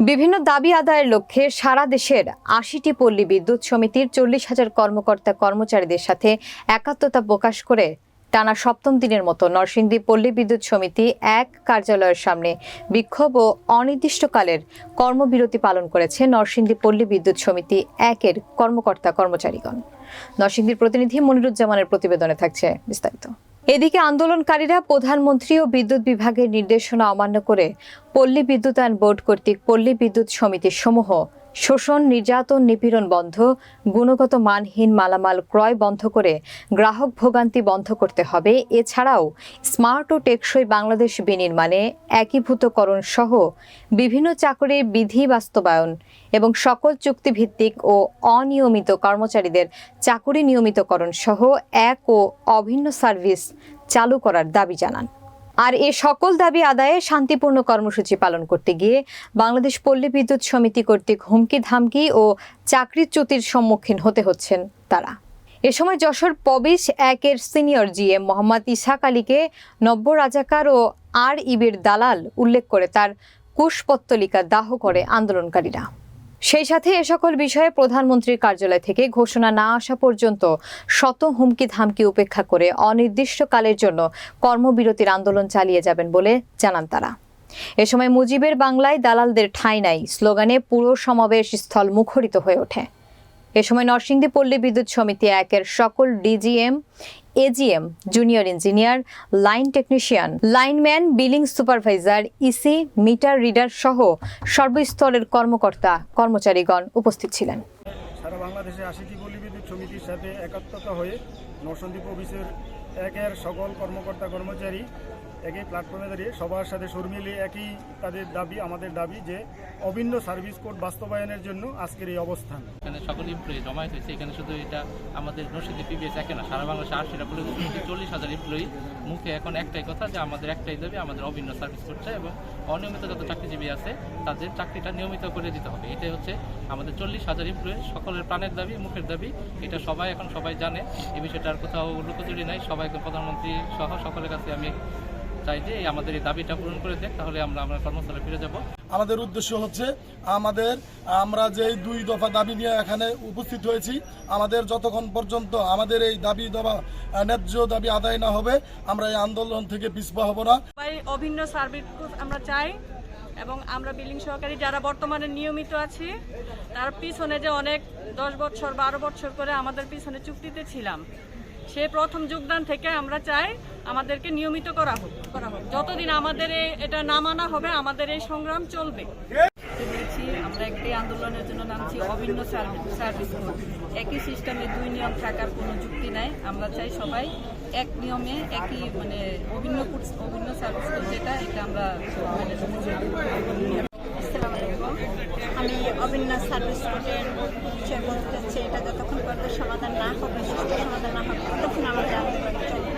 বিভিন্ন দাবি আদায়ের লক্ষ্যে সারা দেশের আশিটি পল্লী বিদ্যুৎ সমিতির চল্লিশ হাজার কর্মকর্তা কর্মচারীদের সাথে একাত্মতা প্রকাশ করে টানা সপ্তম দিনের মতো নরসিংদী পল্লী বিদ্যুৎ সমিতি এক কার্যালয়ের সামনে বিক্ষোভ ও অনির্দিষ্টকালের কর্মবিরতি পালন করেছে নরসিংদী পল্লী বিদ্যুৎ সমিতি একের কর্মকর্তা কর্মচারীগণ। নরসিংদীর প্রতিনিধি মনিরুজ্জামানের প্রতিবেদনে থাকছে বিস্তারিত। এদিকে আন্দোলনকারীরা প্রধানমন্ত্রী ও বিদ্যুৎ বিভাগের নির্দেশনা অমান্য করে পল্লী বিদ্যুতায়ন বোর্ড কর্তৃক পল্লী বিদ্যুৎ সমিতি সমূহ শোষণ, নির্যাতন, নিপীড়ন বন্ধ, গুণগত মানহীন মালামাল ক্রয় বন্ধ করে গ্রাহক ভোগান্তি বন্ধ করতে হবে। এছাড়াও স্মার্ট ও টেকসই বাংলাদেশ বিনির্মাণে একীভূতকরণ সহ বিভিন্ন চাকরির বিধি বাস্তবায়ন এবং সকল চুক্তিভিত্তিক ও অনিয়মিত কর্মচারীদের চাকুরি নিয়মিতকরণ সহ এক ও অভিন্ন সার্ভিস চালু করার দাবি জানান। আর এ সকল দাবি আদায়ে শান্তিপূর্ণ কর্মসূচি পালন করতে গিয়ে বাংলাদেশ পল্লী বিদ্যুৎ সমিতি কর্তৃক হুমকি ধামকি ও চাকরিচ্যুতির সম্মুখীন হতে হচ্ছেন তারা। এ সময় যশোর পবিশ একের সিনিয়র জিএম মোহাম্মদ ইসাক আলীকে নব্য রাজাকার ও আর ইবির দালাল উল্লেখ করে তার কুশপত্তলিকা দাহ করে আন্দোলনকারীরা। সেই সাথে এ সকল বিষয়ে প্রধানমন্ত্রীর কার্যালয় থেকে ঘোষণা না আসা পর্যন্ত শত হুমকি ধামকি উপেক্ষা করে অনির্দিষ্টকালের জন্য কর্মবিরতির আন্দোলন চালিয়ে যাবেন বলে জানান তারা। এ সময় মুজিবের বাংলায় দালালদের ঠাঁই নাই, স্লোগানে পুরো সমাবেশ স্থল মুখরিত হয়ে ওঠে। এ সময় নরসিংদী পল্লী বিদ্যুৎ সমিতি একের সকল DGM AGM junior engineer line technician lineman billing supervisor EC meter reader সহ সর্বস্তরের কর্মকর্তা, কর্মচারীগণ উপস্থিত ছিলেন। সারা বাংলাদেশে আশিটি পল্লী বিদ্যুৎ সমিতির সাথে একাত্মতা হয়ে নরসন্দীপ অফিসের একের সকল কর্মকর্তা কর্মচারী একই প্ল্যাটফর্মে দাঁড়িয়ে সবার সাথে সুর একই তাদের দাবি, আমাদের দাবি যে অভিন্ন সার্ভিস কোড বাস্তবায়নের জন্য আজকের এই অবস্থান। এখানে সকল এমপ্লয়ি জমায়েত হয়েছে। এখানে শুধু এটা আমাদের নরসিংদী পিবিএস একে না, সারা বাংলাদেশে আশিটা পুলিশ চল্লিশ হাজার এমপ্লয়ি মুখে এখন একটাই কথা যে আমাদের একটাই দাবি, আমাদের অভিন্ন সার্ভিস করছে এবং অনিয়মিত যত চাকরিজীবী আছে, তাদের চাকরিটা নিয়মিত করে দিতে হবে। এটাই হচ্ছে আমাদের চল্লিশ হাজার এমপ্লয়ি সকলের প্রাণের দাবি, মুখের দাবি। এটা সবাই এখন সবাই জানে। এই বিষয়টা আর কোথাও লুকোচুরি নাই। সবাই একদম প্রধানমন্ত্রী সহ সকলের কাছে আমি চাই যে আমাদের এই দাবিটা পূরণ করে দেখ তাহলে আমরা আমরা কর্মস্থলে ফিরে যাব। আমাদের উদ্দেশ্য হচ্ছে আমাদের আমরা যে দুই দফা দাবি নিয়ে এখানে উপস্থিত হয়েছি আমাদের যতক্ষণ পর্যন্ত আমাদের এই দাবি দফা ন্যায্য দাবি আদায় না হবে আমরা এই আন্দোলন থেকে পিছপা হব না। সবাই অভিন্ন সার্ভিস আমরা চাই এবং আমরা বিলিং সহকারী যারা বর্তমানে নিয়মিত আছি তার পিছনে যে অনেক দশ বছর বারো বছর করে আমাদের পিছনে চুক্তিতে ছিলাম সে প্রথম যোগদান থেকে আমরা চাই আমাদেরকে নিয়মিত করা হোক করা হোক। যতদিন আমাদের এটা না মানা হবে আমাদের এই সংগ্রাম চলবে। আমরা একটি আন্দোলনের জন্য নামছি অভিন্ন সার্ভিস কোড। একই সিস্টেমে দুই নিয়ম থাকার কোনো যুক্তি নাই। আমরা চাই সবাই এক নিয়মে একই মানে অভিন্ন অভিন্ন সার্ভিস কোড যেটা এটা আমরা মানে আমি অভিন্ন সার্ভিস কোডের মনে হচ্ছে এটা যতক্ষণ পর্যন্ত সমাধান না হবে সুস্থ সমাধান না হবে, তখন আমাদের আন্দোলন চলবে